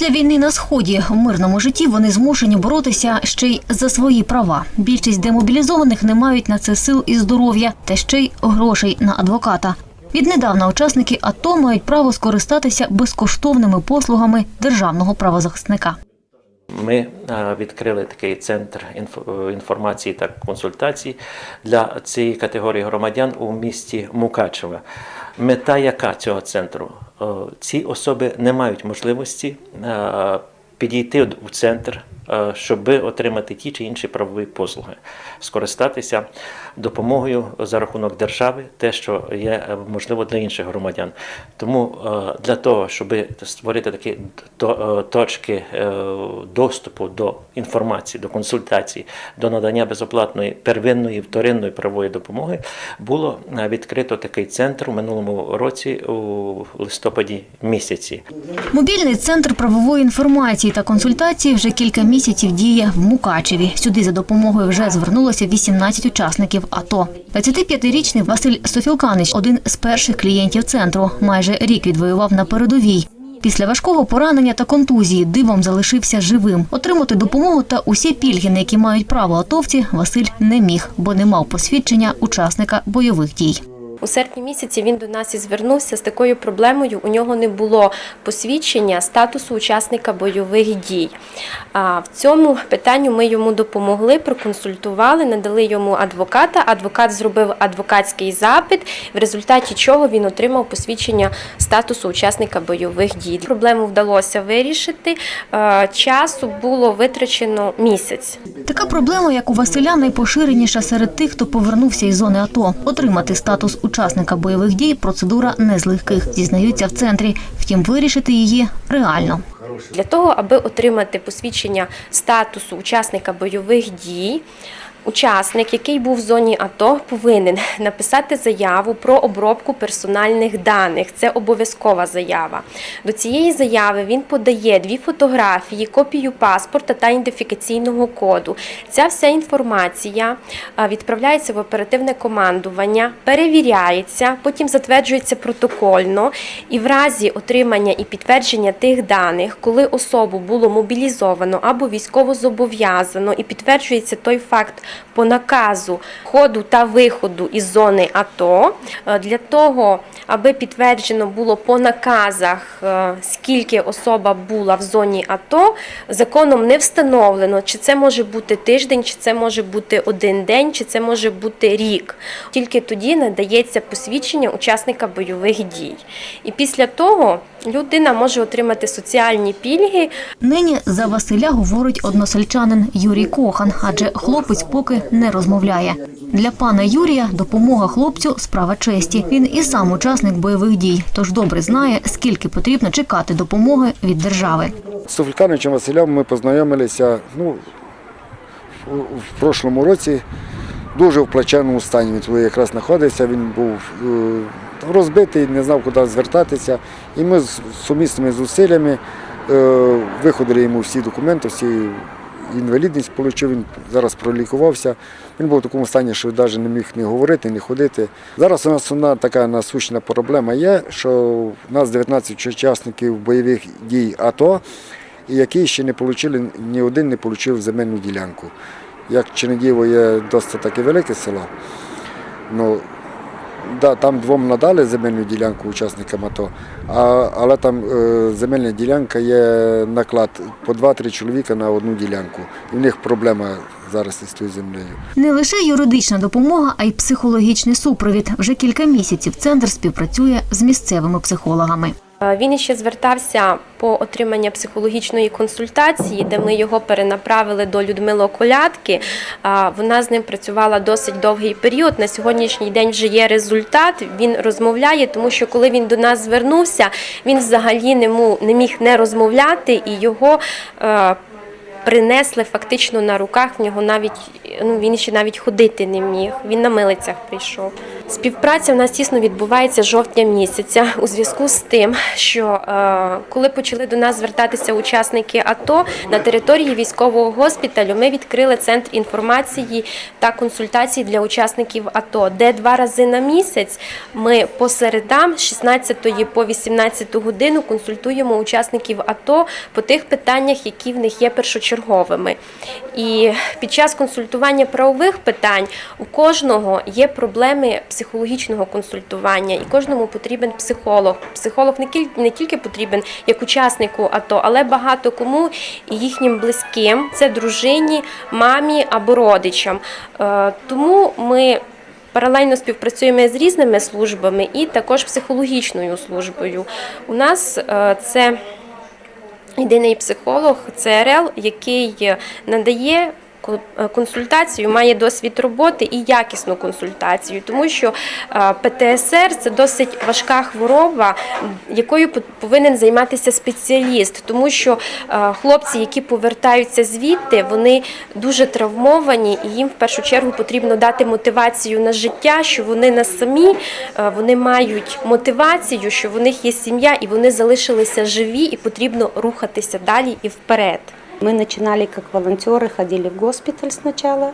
Після війни на сході в мирному житті вони змушені боротися ще й за свої права. Більшість демобілізованих не мають на це сил і здоров'я, та ще й грошей на адвоката. Віднедавна учасники АТО мають право скористатися безкоштовними послугами державного правозахисника. Ми е, відкрили такий центр е, інформації та консультацій для цієї категорії громадян у місті Мукачево. Мета яка цього центру? Е, Ці особи не мають можливості е, підійти у центр, щоб отримати ті чи інші правові послуги, скористатися допомогою за рахунок держави, те, що є е, можливо для інших громадян. Тому е, для того, щоб створити такі е, точки е, доступу до інформації, до консультацій, до надання безоплатної первинної вторинної правової допомоги, було е, відкрито такий центр у минулому році у листопаді місяці. Мобільний центр правової інформації та консультації вже кілька місяців діє в Мукачеві. Сюди за допомогою вже звернулося 18 учасників АТО. 25-річний Василь Софілканич – один з перших клієнтів центру. Майже рік відвоював на передовій. Після важкого поранення та контузії дивом залишився живим. Отримати допомогу та усі пільги, на які мають право атовці, Василь не міг, бо не мав посвідчення учасника бойових дій. У серпні місяці він до нас і звернувся з такою проблемою. У нього не було посвідчення статусу учасника бойових дій. А в цьому питанню ми йому допомогли, проконсультували, надали йому адвоката. Адвокат зробив адвокатський запит, в результаті чого він отримав посвідчення статусу учасника бойових дій. Проблему вдалося вирішити. Часу було витрачено місяць. Така проблема, як у Василя, найпоширеніша серед тих, хто повернувся із зони АТО. Отримати статус учасника бойових дій процедура не з легких, зізнаються в центрі. Втім, вирішити її реально. Для того, аби отримати посвідчення статусу учасника бойових дій, учасник, який був в зоні АТО, повинен написати заяву про обробку персональних даних. Це обов'язкова заява. До цієї заяви він подає дві фотографії, копію паспорта та ідентифікаційного коду. Ця вся інформація відправляється в оперативне командування, перевіряється, потім затверджується протокольно. І в разі отримання і підтвердження тих даних, коли особу було мобілізовано або військово зобов'язано, і підтверджується той факт по наказу входу та виходу із зони АТО, е, для того, аби підтверджено було по наказах, е, скільки особа була в зоні АТО, законом не встановлено, чи це може бути тиждень, чи це може бути один день, чи це може бути рік. Тільки тоді надається посвідчення учасника бойових дій. І після того людина може отримати соціальні пільги, Нині за Василя говорить односельчанин Юрій Кохан, адже хлопець поки не розмовляє. Для пана Юрія допомога хлопцю справа честі. Він і сам учасник бойових дій, тож добре знає, скільки потрібно чекати допомоги від держави. З Софількановичем Василем ми познайомилися ну, в, в прошлому році. Дуже в плачевному стані він якраз знаходився. Він був е, розбитий, не знав, куди звертатися. І ми з сумісними зусиллями е, виходили йому всі документи, всі інвалідність отримав, він зараз пролікувався. Він був в такому стані, що навіть не міг ні говорити, ні ходити. Зараз у нас одна така насущна проблема є, що у нас 19 учасників бойових дій АТО, які ще не отримали, ні один не отримав земельну ділянку. Як Чернігіво є досить таке велике село, ну, да, там двом надали земельну ділянку учасникам АТО, а, але там е, земельна ділянка є наклад по 2-3 чоловіка на одну ділянку. І в них проблема зараз із тою землею. Не лише юридична допомога, а й психологічний супровід. Вже кілька місяців центр співпрацює з місцевими психологами. Е, Він ще звертався по отримання психологічної консультації, де ми його перенаправили до Людмили Колядки. Вона з ним працювала досить довгий період. На сьогоднішній день вже є результат. Він розмовляє, тому що коли він до нас звернувся, він взагалі не міг не розмовляти і його. Принесли фактично на руках в нього навіть ну він ще навіть ходити не міг. Він на милицях прийшов. Співпраця у нас тісно відбувається жовтня місяця у зв'язку з тим, що е, коли почали до нас звертатися учасники АТО на території військового госпіталю, ми відкрили центр інформації та консультацій для учасників АТО, де два рази на місяць ми по середам з 16 по 18 годину консультуємо учасників АТО по тих питаннях, які в них є першочерговими. І під час консультування правових питань у кожного є проблеми психологічного консультування, і кожному потрібен психолог. Психолог не тільки потрібен як учаснику АТО, але багато кому і їхнім близьким, це дружині, мамі або родичам. Е, Тому ми Паралельно співпрацюємо з різними службами і також психологічною службою. У нас е, це єдиний психолог ЦРЛ, який надає консультацію, має досвід роботи і якісну консультацію, тому що е, ПТСР це досить важка хвороба, якою повинен займатися спеціаліст, тому що е, хлопці, які повертаються звідти, вони дуже травмовані, і їм в першу чергу потрібно дати мотивацію на життя, що вони не самі, е, вони мають мотивацію, що в них є сім'я, і вони залишилися живі, і потрібно рухатися далі і вперед. Мы начинали как волонтеры, ходили в госпиталь сначала,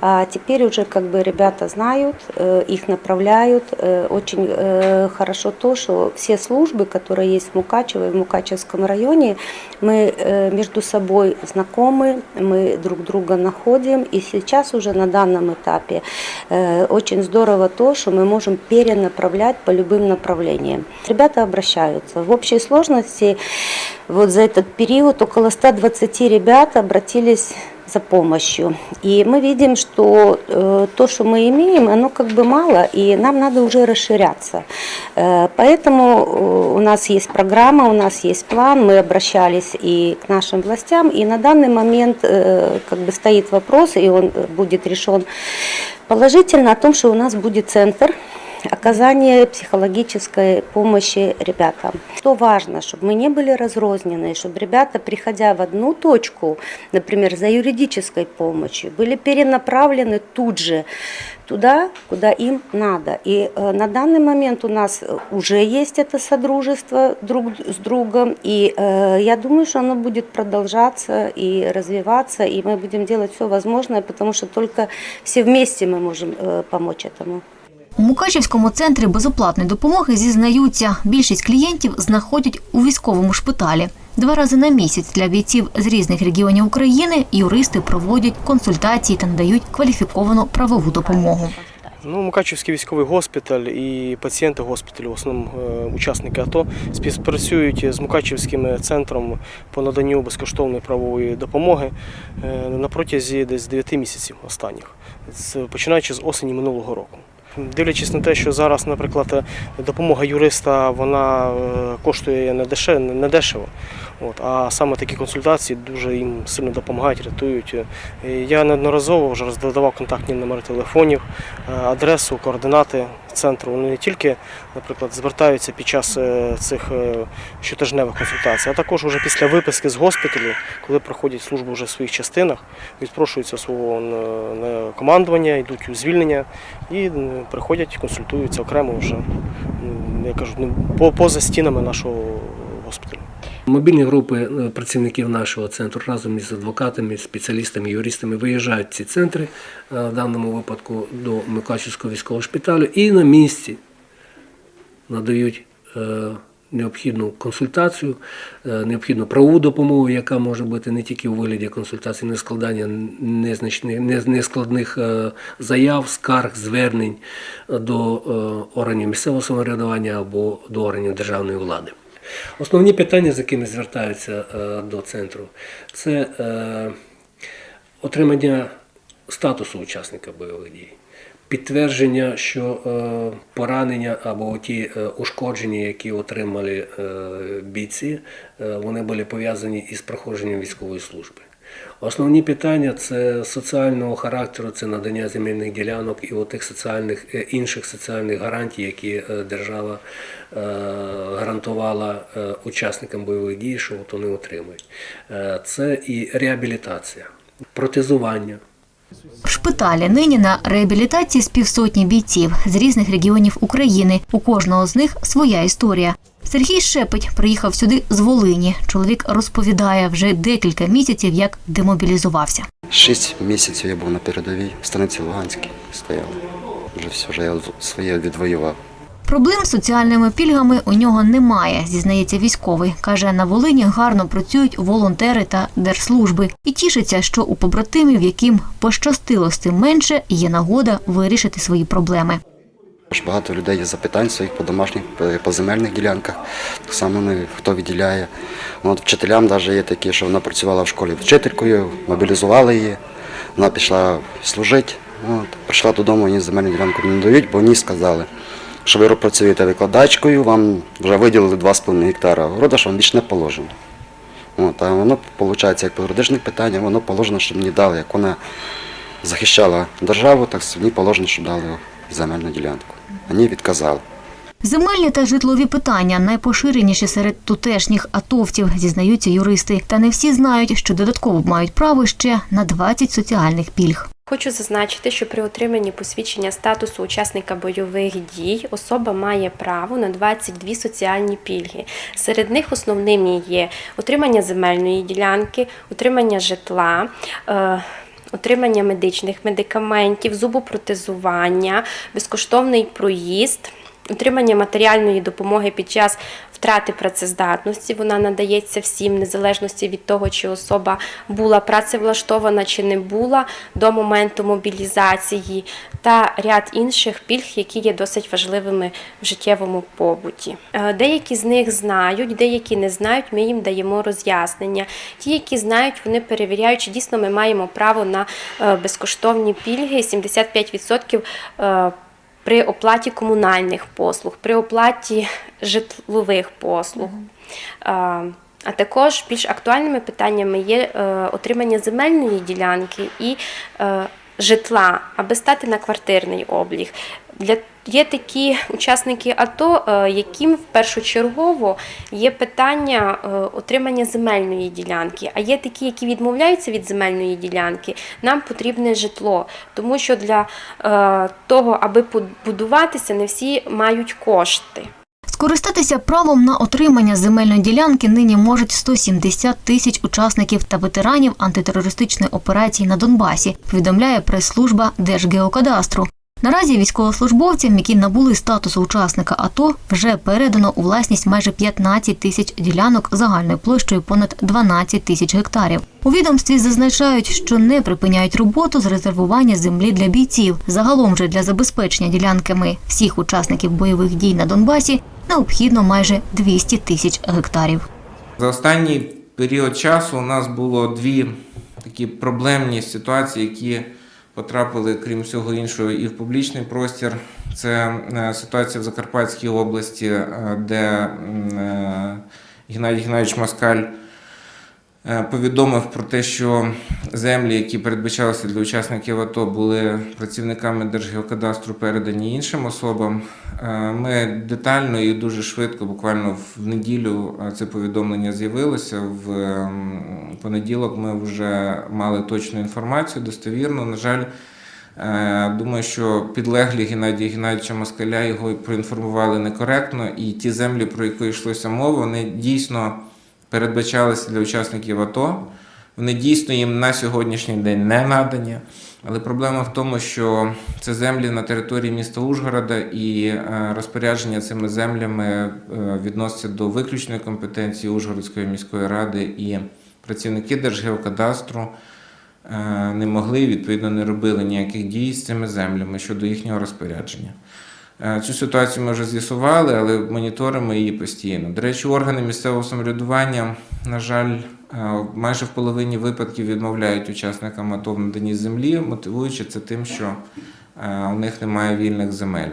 а теперь уже как бы ребята знают, э, их направляют. Э, Очень э, хорошо то, что все службы, которые есть в Мукачево и в Мукачевском районе, мы между собой знакомы, мы друг друга находим. И сейчас уже на данном этапе очень здорово то, что мы можем перенаправлять по любым направлениям. Ребята обращаются. В общей сложности вот за этот период около 120 ребят обратились за помощью. И мы видим, что э, то, что мы имеем, оно как бы мало, и нам надо уже расширяться. Э, поэтому э, у нас есть программа, у нас есть план, мы обращались и к нашим властям, и на данный момент э, как бы стоит вопрос, и он будет решен положительно о том, что у нас будет центр оказание психологической помощи ребятам. Что важно, чтобы мы не были разрознены, чтобы ребята, приходя в одну точку, например, за юридической помощью, были перенаправлены тут же туда, куда им надо. И э, на данный момент у нас уже есть это содружество друг с другом, и э, я думаю, что оно будет продолжаться и развиваться, и мы будем делать все возможное, потому что только все вместе мы можем э, помочь этому. У Мукачівському центрі безоплатної допомоги зізнаються, більшість клієнтів знаходять у військовому шпиталі. Два рази на місяць для бійців з різних регіонів України юристи проводять консультації та надають кваліфіковану правову допомогу. Ну, Мукачівський військовий госпіталь і пацієнти госпіталю, в основному е, учасники АТО, співпрацюють з Мукачівським центром по наданню безкоштовної правової допомоги е, на протязі десь 9 місяців останніх, починаючи з осені минулого року. Дивлячись на те, що зараз, наприклад, допомога юриста вона е, коштує не дешево. От, а саме такі консультації дуже їм сильно допомагають, рятують. Е, Я неодноразово вже роздавав контактні номери телефонів, е, адресу, координати центру. Вони не тільки, наприклад, звертаються під час е, цих е, щотижневих консультацій, а також уже після виписки з госпіталю, коли проходять службу вже в своїх частинах, відпрошуються свого е, командування, йдуть у звільнення і приходять, консультуються окремо вже, я кажу, ну, по- поза стінами нашого. Мобільні групи е, працівників нашого центру разом із адвокатами, спеціалістами, юристами виїжджають в ці центри, е, в даному випадку до Микачівського військового шпиталю, і на місці надають е, необхідну консультацію, необхідну правову допомогу, яка може бути не тільки у вигляді консультації, не складання нескладних заяв, скарг, звернень до органів місцевого самоврядування або до органів державної влади. Основні питання, з якими звертаються е, до центру, це е, отримання статусу учасника бойових дій, підтвердження, що е, поранення або ті ушкодження, які отримали бійці, вони були пов'язані із проходженням військової служби. Основні питання це соціального характеру, це надання земельних ділянок і отих соціальних е, інших соціальних гарантій, які е, держава е, гарантувала учасникам бойових дій, що вони отримують. Це і реабілітація, протезування, В шпиталі нині на реабілітації з півсотні бійців з різних регіонів України. У кожного з них своя історія. Сергій Шепить приїхав сюди з Волині. Чоловік розповідає, вже декілька місяців як демобілізувався. Шість місяців я був на передовій, в станиці Луганській стояв. Вже все, вже я своє відвоював. Проблем з соціальними пільгами у нього немає, зізнається військовий. Каже, на Волині гарно працюють волонтери та держслужби і тішиться, що у побратимів, яким пощастило з цим менше, є нагода вирішити свої проблеми. Багато людей є запитань своїх по домашніх, по- по земельних ділянках. Так само хто виділяє. Ну, От вчителям навіть є такі, що вона працювала в школі вчителькою, мобілізували її. Вона пішла служити. От, прийшла додому, їй земельну ділянку не дають, бо вони сказали, що ви працюєте викладачкою, вам вже виділили 2,5 гектара города, що вам більше не положено. От, а воно, виходить, як по юридичних питаннях, воно положено, щоб мені дали. Як вона захищала державу, так мені положено, щоб дали земельну ділянку. Мені відказали. Земельні та житлові питання найпоширеніші серед тутешніх атовців, зізнаються юристи. Та не всі знають, що додатково мають право ще на 20 соціальних пільг. Хочу зазначити, що при отриманні посвідчення статусу учасника бойових дій особа має право на 22 соціальні пільги. Серед них основними є отримання земельної ділянки, отримання житла. Отримання медичних медикаментів, зубопротезування, безкоштовний проїзд, отримання матеріальної допомоги під час втрати працездатності. Вона надається всім, незалежності від того, чи особа була працевлаштована чи не була до моменту мобілізації, та ряд інших пільг, які є досить важливими в життєвому побуті. Е, Деякі з них знають, деякі не знають. Ми їм даємо роз'яснення. Ті, які знають, вони перевіряють, чи дійсно ми маємо право на е, безкоштовні пільги 75% е, при оплаті комунальних послуг, при оплаті житлових послуг. А, А також більш актуальними питаннями є е, отримання земельної ділянки і е, житла, аби стати на квартирний облік. Для є такі учасники АТО, е, яким першочергово є питання е, отримання земельної ділянки. А є такі, які відмовляються від земельної ділянки. Нам потрібне житло, тому що для е, того, аби побудуватися, не всі мають кошти. Скористатися правом на отримання земельної ділянки нині можуть 170 тисяч учасників та ветеранів антитерористичної операції на Донбасі, повідомляє прес-служба Держгеокадастру. Наразі військовослужбовцям, які набули статусу учасника АТО, вже передано у власність майже 15 тисяч ділянок загальною площею понад 12 тисяч гектарів. У відомстві зазначають, що не припиняють роботу з резервування землі для бійців. Загалом же для забезпечення ділянками всіх учасників бойових дій на Донбасі необхідно майже 200 тисяч гектарів. За останній період часу у нас було дві такі проблемні ситуації, які потрапили, крім всього іншого, і в публічний простір. Це е, ситуація в Закарпатській області, е, де е, Геннадій Геннадійович Москаль е, повідомив про те, що землі, які передбачалися для учасників АТО, були працівниками Держгеокадастру передані іншим особам. Е, Ми детально і дуже швидко, буквально в неділю, е, це повідомлення з'явилося. В ем, понеділок ми вже мали точну інформацію, достовірну. На жаль, е, думаю, що підлеглі Геннадія Геннадійовича Москаля його проінформували некоректно, і ті землі, про які йшлося мова, вони дійсно передбачалися для учасників АТО. Вони дійсно їм на сьогоднішній день не надані. Але проблема в тому, що це землі на території міста Ужгорода і е, розпорядження цими землями е, відносяться до виключної компетенції Ужгородської міської ради і працівники Держгеокадастру е, не могли, відповідно, не робили ніяких дій з цими землями щодо їхнього розпорядження. Е, Цю ситуацію ми вже з'ясували, але моніторимо її постійно. До речі, органи місцевого самоврядування, на жаль, е, майже в половині випадків відмовляють учасникам АТО в наданні землі, мотивуючи це тим, що е, у них немає вільних земель.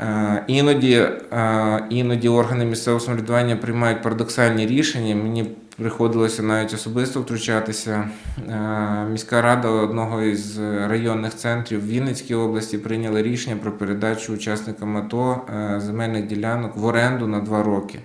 Е, Іноді, е, іноді органи місцевого самоврядування приймають парадоксальні рішення. Мені приходилося навіть особисто втручатися. Е, Міська рада одного із районних центрів Вінницької області прийняла рішення про передачу учасникам АТО земельних ділянок в оренду на два роки.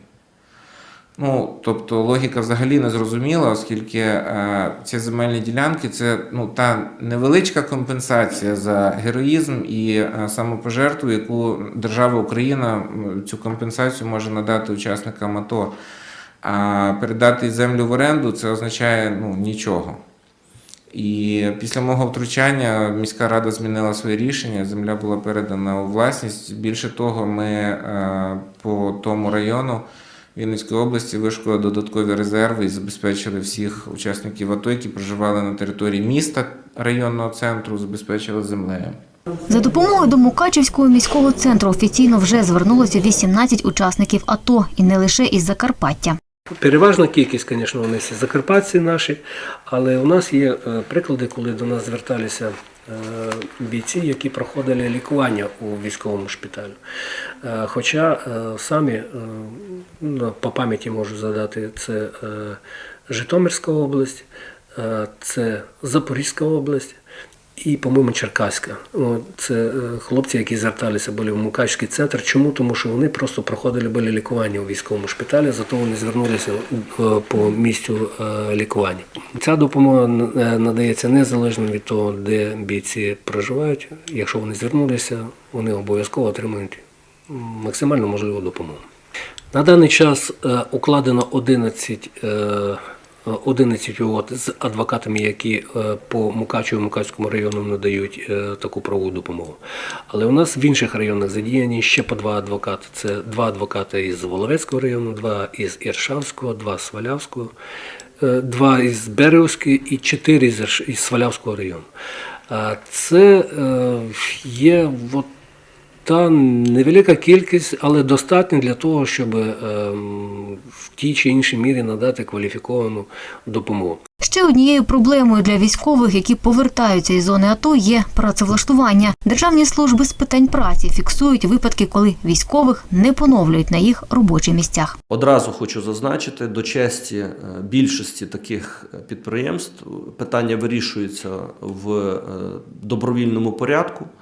Ну, тобто логіка взагалі не зрозуміла, оскільки е, ці земельні ділянки це ну, та невеличка компенсація за героїзм і е, самопожертву, яку держава Україна цю компенсацію може надати учасникам АТО. А передати землю в оренду це означає ну, нічого. І після мого втручання міська рада змінила своє рішення. Земля була передана у власність. Більше того, ми е, по тому району Вінницької області вишколи додаткові резерви і забезпечили всіх учасників АТО, які проживали на території міста районного центру, забезпечили землею. За допомогою до Мукачівського міського центру офіційно вже звернулося 18 учасників АТО і не лише із Закарпаття. Переважна кількість, звісно, вони всі закарпатці наші, але у нас є е, приклади, коли до нас зверталися е, бійці, які проходили лікування у військовому шпиталі. Е, Хоча самі, ну, по пам'яті можу задати, це Житомирська область, це Запорізька область. І, по-моєму, Черкаська. Це е, хлопці, які зверталися були в Мукачський центр. Чому? Тому що вони просто проходили були лікування у військовому шпиталі, зато вони звернулися е, по місцю е, лікування. Ця допомога надається незалежно від того, де бійці проживають. Якщо вони звернулися, вони обов'язково отримують максимально можливу допомогу. На даний час укладено 11 е, 11 угод з адвокатами, які е, по Мукачеву Мукачському району надають е, таку правову допомогу. Але у нас в інших районах задіяні ще по два адвокати. Це два адвокати із Воловецького району, два із Іршавського, два з Свалявського, е, два із Береговської і чотири із Свалявського району. Це є от та невелика кількість, але достатня для того, щоб ем, в тій чи іншій мірі надати кваліфіковану допомогу. Ще однією проблемою для військових, які повертаються із зони АТО, є працевлаштування. Державні служби з питань праці фіксують випадки, коли військових не поновлюють на їх робочих місцях. Одразу хочу зазначити, до честі е, більшості таких е, підприємств питання вирішується в е, добровільному порядку, Е,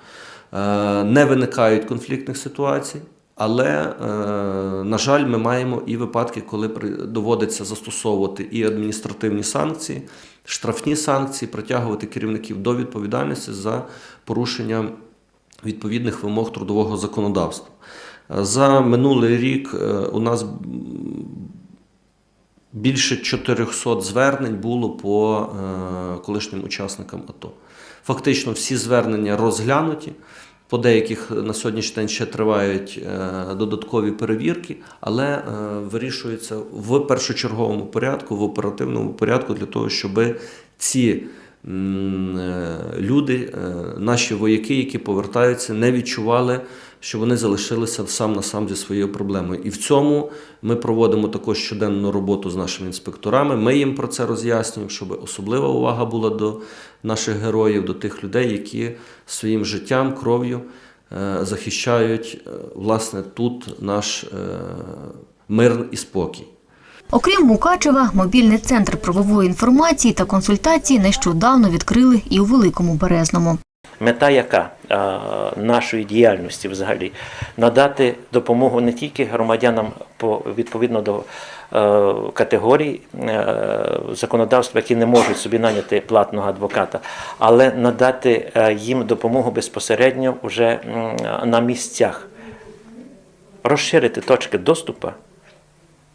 не виникають конфліктних ситуацій. Але, е, на жаль, ми маємо і випадки, коли доводиться застосовувати і адміністративні санкції, штрафні санкції, притягувати керівників до відповідальності за порушення відповідних вимог трудового законодавства. Е, За минулий рік е, у нас більше 400 звернень було по е, колишнім учасникам АТО. Фактично всі звернення розглянуті. По деяких на сьогоднішній день ще тривають е, додаткові перевірки, але е, вирішується в першочерговому порядку, в оперативному порядку для того, щоб ці е, люди, наші вояки, які повертаються, не відчували, що вони залишилися сам на сам зі своєю проблемою. І в цьому ми проводимо також щоденну роботу з нашими інспекторами. Ми їм про це роз'яснюємо, щоб особлива увага була до наших героїв, до тих людей, які своїм життям, кров'ю е, захищають е, власне тут наш е, мир і спокій. Окрім Мукачева, мобільний центр правової інформації та консультації нещодавно відкрили і у Великому Березному. Мета яка нашої діяльності взагалі надати допомогу не тільки громадянам по відповідно до е, категорій е, законодавства, які не можуть собі наняти платного адвоката, але надати е, їм допомогу безпосередньо вже на місцях, розширити точки доступу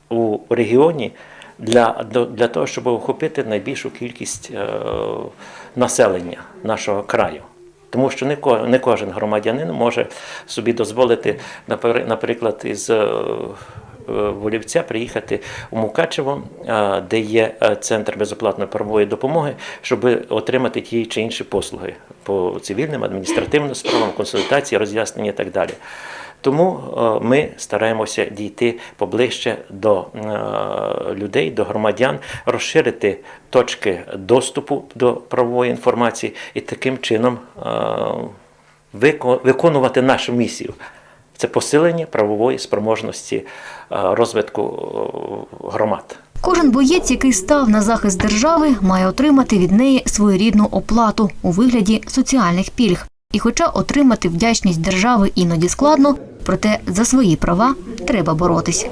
у регіоні для, для того, щоб охопити найбільшу кількість е, населення нашого краю. Тому що не, ко- не кожен громадянин може собі дозволити, наприклад, із е, е, Волівця приїхати у Мукачево, е, де є центр безоплатної правової допомоги, щоб отримати ті чи інші послуги по цивільним, адміністративним справам, консультації, роз'яснення і так далі. Тому е, ми стараємося дійти поближче до е, людей, до громадян, розширити точки доступу до правової інформації і таким чином е, виконувати нашу місію. Це посилення правової спроможності розвитку громад. Кожен боєць, який став на захист держави, має отримати від неї своєрідну оплату у вигляді соціальних пільг. І хоча отримати вдячність держави іноді складно, проте за свої права треба боротись.